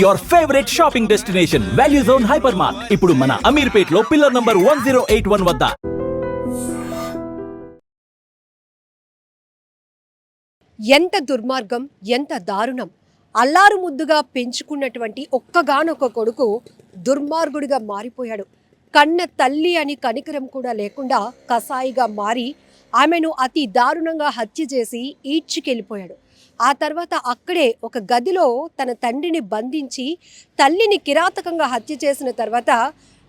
Your favourite shopping destination value zone hyper mart ఇప్పుడు మన అమీర్పేట్లో pillar number one zero eight one వద్ద. ఎంత దుర్మార్గం ఎంత దారుణం. అల్లారు ముద్దుగా పెంచుకున్నటువంటి ఒక్కగానొక్క కొడుకు దుర్మార్గుడిగా మారిపోయాడు. కన్న తల్లి అని కనికరం కూడా లేకుండా కసాయిగా మారి ఆమెను అతి దారుణంగా హత్య చేసి ఈడ్చుకెళ్ళిపోయాడు. ఆ తర్వాత అక్కడే ఒక గదిలో తన తండ్రిని బంధించి తల్లిని కిరాతకంగా హత్య చేసిన తర్వాత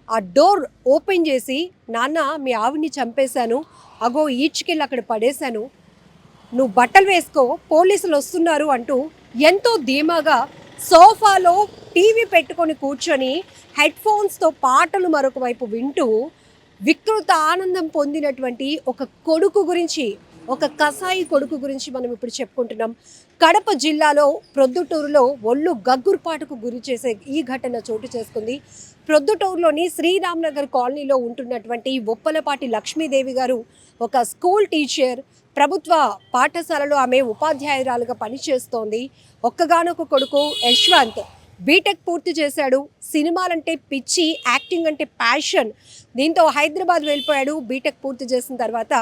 ఆ డోర్ ఓపెన్ చేసి నాన్న మీ ఆవిడ్ని చంపేశాను. అగో ఈడ్చుకెళ్ళి అక్కడ పడేశాను. నువ్వు బట్టలు వేసుకో పోలీసులు వస్తున్నారు అంటూ ఎంతో ధీమాగా సోఫాలో టీవీ పెట్టుకొని కూర్చొని హెడ్ ఫోన్స్తో పాటలు మరొక వైపు వింటూ వికృత ఆనందం పొందినటువంటి ఒక కొడుకు గురించి ఒక కసాయి కొడుకు గురించి మనం ఇప్పుడు చెప్పుకుంటున్నాం. కడప జిల్లాలో ప్రొద్దుటూరులో ఒళ్ళు గగ్గురుపాటుకు గురి చేసే ఈ ఘటన చోటు చేసుకుంది. ప్రొద్దుటూరులోని శ్రీరామ్నగర్ కాలనీలో ఉంటున్నటువంటి ఉప్పలపాటి లక్ష్మీదేవి గారు ఒక స్కూల్ టీచర్ ప్రభుత్వ పాఠశాలలో ఆమె ఉపాధ్యాయురాలుగా పనిచేస్తోంది. ఒక్కగానొక కొడుకు యశ్వంత్ బీటెక్ పూర్తి చేశాడు. సినిమాలంటే పిచ్చి యాక్టింగ్ అంటే ప్యాషన్. దీంతో హైదరాబాద్ వెళ్ళిపోయాడు. బీటెక్ పూర్తి చేసిన తర్వాత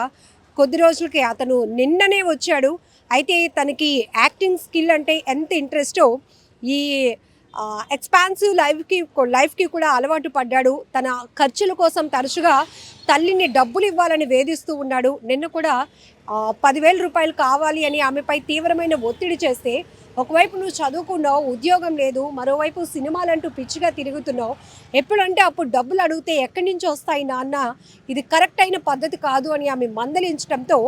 కొద్ది రోజులకి అతను నిన్ననే వచ్చాడు. అయితే తనకి యాక్టింగ్ స్కిల్ అంటే ఎంత ఇంట్రెస్టో ఈ ఎక్స్పాన్సివ్ లైఫ్కి లైఫ్కి కూడా అలవాటు పడ్డాడు. తన ఖర్చుల కోసం తరచుగా తల్లిని డబ్బులు ఇవ్వాలని వేధిస్తూ ఉన్నాడు. నిన్న కూడా పదివేల రూపాయలు కావాలి అని ఆమెపై తీవ్రమైన ఒత్తిడి చేస్తే ఒకవైపు నువ్వు చదువుకున్నావు ఉద్యోగం లేదు మరోవైపు సినిమాలంటూ పిచ్చిగా తిరుగుతున్నావు. ఎప్పుడంటే అప్పుడు డబ్బులు అడిగితే ఎక్కడి నుంచి వస్తాయి నాన్న? ఇది కరెక్ట్ అయిన పద్ధతి కాదు అని ఆమె మందలించడంతో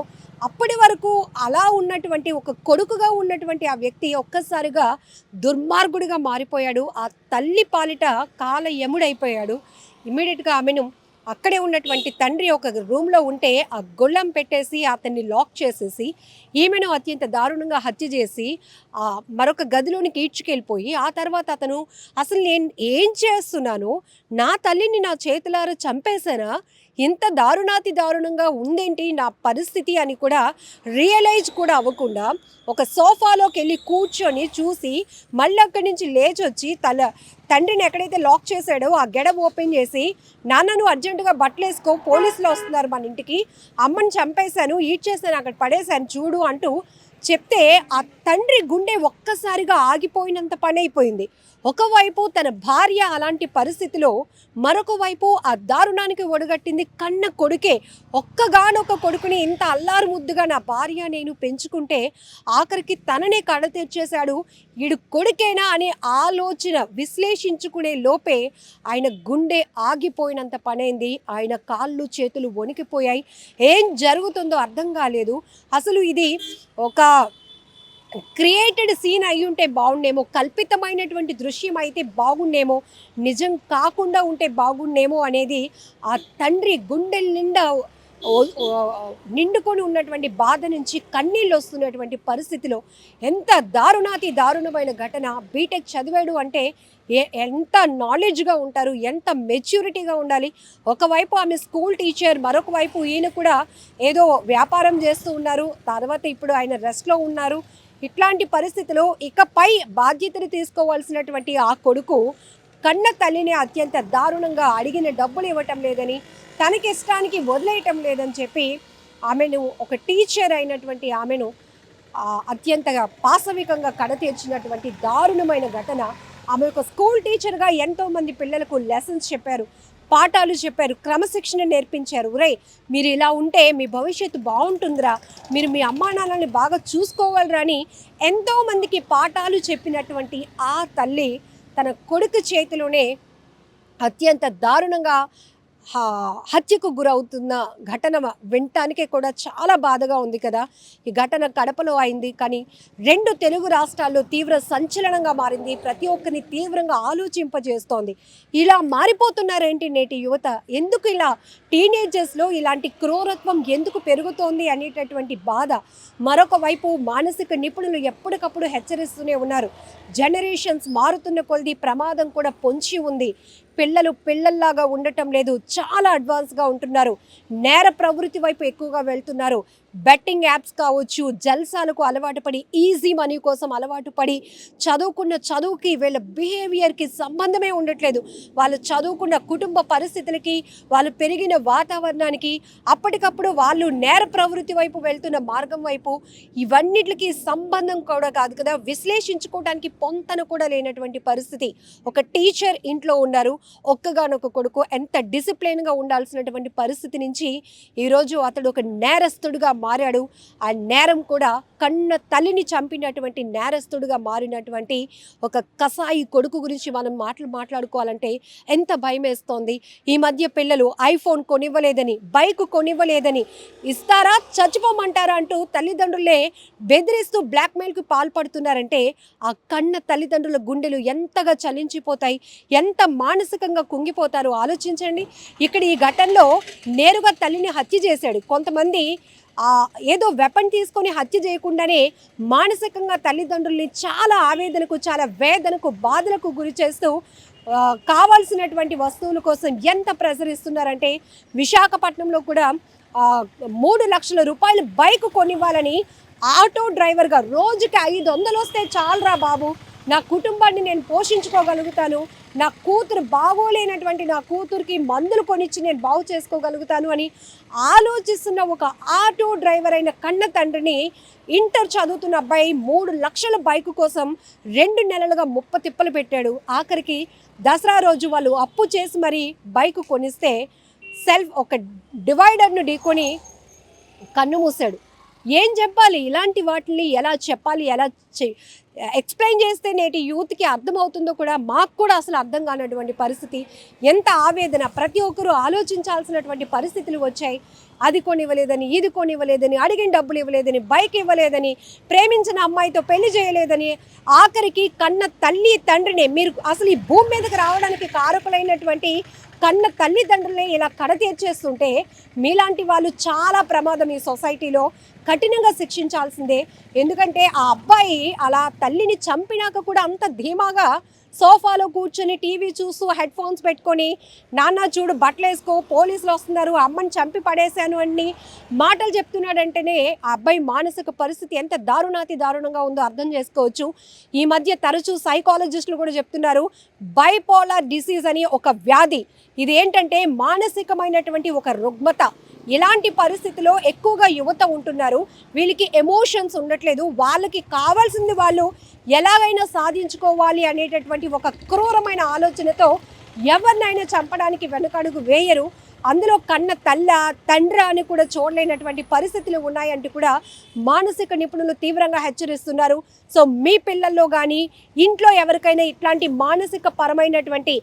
అప్పటి వరకు అలా ఉన్నటువంటి ఒక కొడుకుగా ఉన్నటువంటి ఆ వ్యక్తి ఒక్కసారిగా దుర్మార్గుడిగా మారిపోయాడు. ఆ తల్లి పాలిట కాల ఎముడైపోయాడు ఇమ్మీడియట్గా ఆమెను అక్కడే ఉన్నటువంటి తండ్రి ఒక రూమ్లో ఉంటే ఆ గొళ్ళం పెట్టేసి అతన్ని లాక్ చేసేసి ఈమెను అత్యంత దారుణంగా హత్య చేసి ఆ మరొక గదిలోనికి ఈడ్చుకెళ్ళిపోయి ఆ తర్వాత అతను అసలు నేను ఏం చేస్తున్నాను? నా తల్లిని నా చేతులారా చంపేశానా? ఇంత దారుణాతి దారుణంగా ఉందేంటి నా పరిస్థితి అని కూడా రియలైజ్ కూడా అవ్వకుండా ఒక సోఫాలోకి వెళ్ళి కూర్చొని చూసి మళ్ళీ అక్కడి నుంచి లేచి వచ్చి తల తండ్రిని ఎక్కడైతే లాక్ చేశాడో ఆ గెడ ఓపెన్ చేసి నాన్నను అర్జెంటుగా బట్టలు వేసుకో పోలీసులు వస్తున్నారు మన ఇంటికి. అమ్మని చంపేశాను ఈడ్ చేశాను అక్కడ పడేశాను చూడు అంటూ చెప్తే ఆ తండ్రి గుండె ఒక్కసారిగా ఆగిపోయినంత పని అయిపోయింది ఒకవైపు తన భార్య అలాంటి పరిస్థితిలో మరొక వైపు ఆ దారుణానికి ఒడగట్టింది కన్న కొడుకే. ఒక్కగానొక్క కొడుకుని ఇంత అల్లారు ముద్దుగా నా భార్య నేను పెంచుకుంటే ఆఖరికి తననే కడ తెచ్చేశాడు ఈడు కొడుకేనా అనే ఆలోచన విశ్లేషించుకునే లోపే ఆయన గుండె ఆగిపోయినంత పనైంది. ఆయన కాళ్ళు చేతులు వణికిపోయాయి. ఏం జరుగుతుందో అర్థం కాలేదు. అసలు ఇది ఒక క్రియేటెడ్ సీన్ అయి ఉంటే బాగుండేమో కల్పితమైనటువంటి దృశ్యం అయితే బాగుండేమో నిజం కాకుండా ఉంటే బాగుండేమో అనేది ఆ తండ్రి గుండెల నిండా నిండుకొని ఉన్నటువంటి బాధ నుంచి కన్నీళ్ళు వస్తున్నటువంటి పరిస్థితిలో ఎంత దారుణాతి దారుణమైన ఘటన. బీటెక్ చదివాడు అంటే ఏ ఎంత నాలెడ్జ్గా ఉంటారు ఎంత మెచ్యూరిటీగా ఉండాలి. ఒకవైపు ఆమె స్కూల్ టీచర్ మరొక వైపు ఈయన కూడా ఏదో వ్యాపారం చేస్తూ ఉన్నారు. తర్వాత ఇప్పుడు ఆయన రెస్ట్లో ఉన్నారు. ఇట్లాంటి పరిస్థితిలో ఇకపై బాధ్యతను తీసుకోవాల్సినటువంటి ఆ కొడుకు కన్న తల్లిని అత్యంత దారుణంగా అడిగిన డబ్బులు ఇవ్వటం లేదని తనకి ఇష్టానికి వదిలేయటం లేదని చెప్పి ఆమెను ఒక టీచర్ అయినటువంటి ఆమెను అత్యంతగా పాశవికంగా కడతీర్చినటువంటి దారుణమైన ఘటన. ఆమె ఒక స్కూల్ టీచర్గా ఎంతో మంది పిల్లలకు లెసన్స్ చెప్పారు. పాఠాలు చెప్పారు క్రమశిక్షణ నేర్పించారు. రే మీరు ఇలా ఉంటే మీ భవిష్యత్తు బాగుంటుందిరా. మీరు మీ అమ్మా నాన్నల్ని బాగా చూసుకోగలరా అని ఎంతోమందికి పాఠాలు చెప్పినటువంటి ఆ తల్లి తన కొడుకు చేతిలోనే అత్యంత దారుణంగా హత్యకు గురవుతున్న ఘటన వినటానికే కూడా చాలా బాధగా ఉంది కదా. ఈ ఘటన కడపలో అయింది కానీ రెండు తెలుగు రాష్ట్రాల్లో తీవ్ర సంచలనంగా మారింది. ప్రతి ఒక్కరిని తీవ్రంగా ఆలోచింపజేస్తోంది. ఇలా మారిపోతున్నారేంటి నేటి యువత? ఎందుకు ఇలా టీనేజర్స్లో ఇలాంటి క్రూరత్వం ఎందుకు పెరుగుతోంది అనేటటువంటి బాధ మరొక వైపు మానసిక నిపుణులు ఎప్పటికప్పుడు హెచ్చరిస్తూనే ఉన్నారు. జనరేషన్స్ మారుతున్న కొలది ప్రమాదం కూడా పొంచి ఉంది. పిల్లలు పిల్లల్లాగా ఉండటం లేదు. చాలా అడ్వాన్స్గా ఉంటున్నారు. నేర ప్రవృత్తి వైపు ఎక్కువగా వెళ్తున్నారు. బెట్టింగ్ యాప్స్ కావచ్చు జల్సాలకు అలవాటు పడి ఈజీ మనీ కోసం అలవాటు పడి చదువుకున్న చదువుకి వీళ్ళ బిహేవియర్కి సంబంధమే ఉండట్లేదు. వాళ్ళు చదువుకున్న కుటుంబ పరిస్థితులకి వాళ్ళు పెరిగిన వాతావరణానికి అప్పటికప్పుడు వాళ్ళు నేర ప్రవృత్తి వైపు వెళ్తున్న మార్గం వైపు ఇవన్నిటికి సంబంధం కూడా కాదు కదా. విశ్లేషించుకోవడానికి పొంతన కూడా లేనటువంటి పరిస్థితి. ఒక టీచర్ ఇంట్లో ఉన్నారు. ఒక్కగానొక్క కొడుకు ఎంత డిసిప్లిన్గా ఉండాల్సినటువంటి పరిస్థితి నుంచి ఈరోజు అతడు ఒక నేరస్తుడుగా మారాడు. ఆ నేరం కూడా కన్న తల్లిని చంపినటువంటి నేరస్తుడుగా మారినటువంటి ఒక కసాయి కొడుకు గురించి మనం మాటలు మాట్లాడుకోవాలంటే ఎంత భయం వేస్తోంది ఈ మధ్య పిల్లలు ఐఫోన్ కొనివ్వలేదని బైక్ కొనివ్వలేదని ఇస్తారా చచ్చిపోమంటారా అంటూ తల్లిదండ్రులే బెదిరిస్తూ బ్లాక్మెయిల్కి పాల్పడుతున్నారంటే ఆ కన్న తల్లిదండ్రుల గుండెలు ఎంతగా చలించిపోతాయి ఎంత మానసికంగా కుంగిపోతారో ఆలోచించండి. ఇక్కడ ఈ ఘటనలో నేరుగా తల్లిని హత్య చేశాడు. కొంతమంది ఏదో వెపన్ తీసుకొని హత్య చేయకుండానే మానసికంగా తల్లిదండ్రుల్ని చాలా ఆవేదనకు చాలా వేదనకు బాధలకు గురి చేస్తూ కావాల్సినటువంటి వస్తువుల కోసం ఎంత ప్రసరిస్తున్నారంటే విశాఖపట్నంలో కూడా మూడు లక్షల రూపాయలు బైక్ కొనివ్వాలని ఆటో డ్రైవర్గా రోజుకి ఐదు వందలు వస్తే చాలరా బాబు. నా కుటుంబాన్ని నేను పోషించుకోగలుగుతాను. నా కూతురు బాగోలేనటువంటి నా కూతురికి మందులు కొనిచ్చి నేను బాగు చేసుకోగలుగుతాను అని ఆలోచిస్తున్న ఒక ఆటో డ్రైవర్ అయిన కన్న తండ్రిని ఇంటర్ చదువుతున్న అబ్బాయి మూడు లక్షల బైక్ కోసం రెండు నెలలుగా ముప్ప తిప్పలు పెట్టాడు. ఆఖరికి దసరా రోజు వాళ్ళు అప్పు చేసి మరి బైక్ కొనిస్తే సెల్ఫ్ ఒక డివైడర్ను ఢీకొని కన్ను మూసాడు ఏం చెప్పాలి? ఇలాంటి వాటిని ఎలా చెప్పాలి? ఎలా ఎక్స్ప్లెయిన్ చేస్తే నేటి యూత్కి అర్థమవుతుందో కూడా మాకు కూడా అసలు అర్థం కానటువంటి పరిస్థితి. ఎంత ఆవేదన ప్రతి ఒక్కరూ ఆలోచించాల్సినటువంటి పరిస్థితులు వచ్చాయి. అది కొనివ్వలేదని ఇది కొనివ్వలేదని అడిగిన డబ్బులు ఇవ్వలేదని బైక్ ఇవ్వలేదని ప్రేమించిన అమ్మాయితో పెళ్ళి చేయలేదని ఆఖరికి కన్న తల్లి తండ్రిని మీరు అసలు ఈ భూమి మీదకి రావడానికి కారకులైనటువంటి కన్న తల్లిదండ్రులే ఇలా కడ తీర్చేస్తుంటే మీలాంటి వాళ్ళు చాలా ప్రమాదం ఈ సొసైటీలో. కఠినంగా శిక్షించాల్సిందే. ఎందుకంటే ఆ అబ్బాయి అలా తల్లిని చంపినాక కూడా అంత ధీమాగా సోఫాలో కూర్చొని టీవీ చూస్తూ హెడ్ ఫోన్స్ పెట్టుకొని నాన్న చూడు బట్టలు వేసుకో పోలీసులు వస్తున్నారు అమ్మని చంపి పడేశాను అని మాటలు చెప్తున్నాడంటేనే ఆ అబ్బాయి మానసిక పరిస్థితి ఎంత దారుణాతి దారుణంగా ఉందో అర్థం చేసుకోవచ్చు. ఈ మధ్య తరచూ సైకాలజిస్టులు కూడా చెప్తున్నారు బైపోలార్ డిసీజ్ అని ఒక వ్యాధి. ఇది ఏంటంటే మానసికమైనటువంటి ఒక రుగ్మత. ఇలాంటి పరిస్థితిలో ఎక్కువగా యువత ఉంటున్నారు? వీళ్ళకి ఎమోషన్స్ ఉండట్లేదు. వాళ్ళకి కావాల్సింది వాళ్ళు ఎలాగైనా సాధించుకోవాలి అనేటటువంటి ఒక క్రూరమైన ఆలోచనతో ఎవరినైనా చంపడానికి వెనకడుగు వేయరు. అందులో కన్న తల్ల తండ్రి అని కూడా చూడలేనటువంటి పరిస్థితులు ఉన్నాయంటూ కూడా మానసిక నిపుణులు తీవ్రంగా హెచ్చరిస్తున్నారు. సో మీ పిల్లల్లో కానీ ఇంట్లో ఎవరికైనా ఇట్లాంటి మానసిక పరమైనటువంటి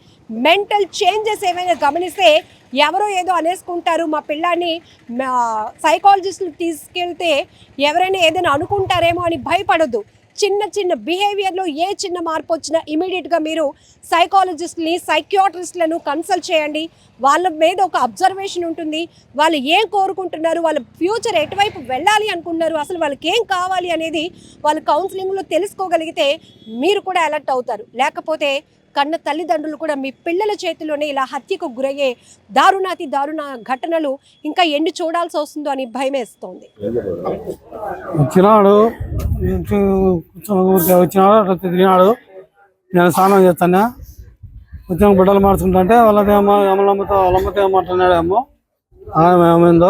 మెంటల్ చేంజెస్ ఏమైనా గమనిస్తే ఎవరో ఏదో అనేసుకుంటారు. మా పిల్లాన్ని సైకాలజిస్టులు తీసుకెళ్తే ఎవరైనా ఏదైనా అనుకుంటారేమో అని భయపడొద్దు. చిన్న చిన్న బిహేవియర్లో ఏ చిన్న మార్పు వచ్చినా ఇమీడియట్గా మీరు సైకాలజిస్ట్ని సైక్యాట్రిస్ట్లను కన్సల్ట్ చేయండి. వాళ్ళ మీద ఒక అబ్జర్వేషన్ ఉంటుంది. వాళ్ళు ఏం కోరుకుంటున్నారు? వాళ్ళ ఫ్యూచర్ ఎటువైపు వెళ్ళాలి అనుకుంటున్నారు? అసలు వాళ్ళకి ఏం కావాలి అనేది వాళ్ళు కౌన్సిలింగ్లో తెలుసుకోగలిగితే మీరు కూడా అలర్ట్ అవుతారు. లేకపోతే కన్న తల్లిదండ్రులు కూడా మీ పిల్లల చేతిలోనే ఇలా హత్యకు గురయ్యే దారుణాతి దారుణ ఘటనలు ఇంకా ఎన్ని చూడాల్సి వస్తుందో అని భయమేస్తోంది వచ్చినాడు ఇంటి కూర్చొని ఊరికే వచ్చినాడు అట్లా తిరిగినాడు. నేను స్నానం చేస్తాను. వచ్చిన బిడ్డలు మార్చుకుంటుంటే వాళ్ళదేమో అమలమ్మతో వాళ్ళమ్మతో ఏమో. మాట్లాడినాడేమో ఏమైందో.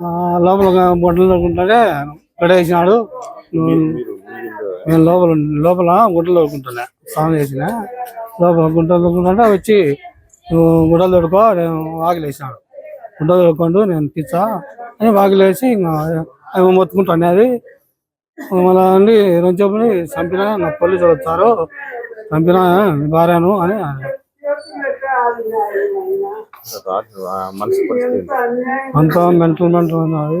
ఆ, లోపల బొడ్డలు దొరుకుంటుంటే గడేసినాడు నేను లోపల లోపల గుడ్డలు దొరుకుంటున్నా స్నానం చేసిన. లోపల గుడ్డలు దొరుకుంటుంటే వచ్చి నువ్వు గుడ్డలు దొరుకో నేను వాకిలేసినాడు గుడ్డలు దొరుకుంటూ నేను తీసా అని వాకిలేసి ఇంకా అవి మొత్తుకుంటాను అది మళ్ళీ అండి రెండు చెప్పుని చంపినా నా పోలీసులు వచ్చారు. చంపినా భార్యను అని అంతా మెంటల్ మెంటల్ ఉన్నది.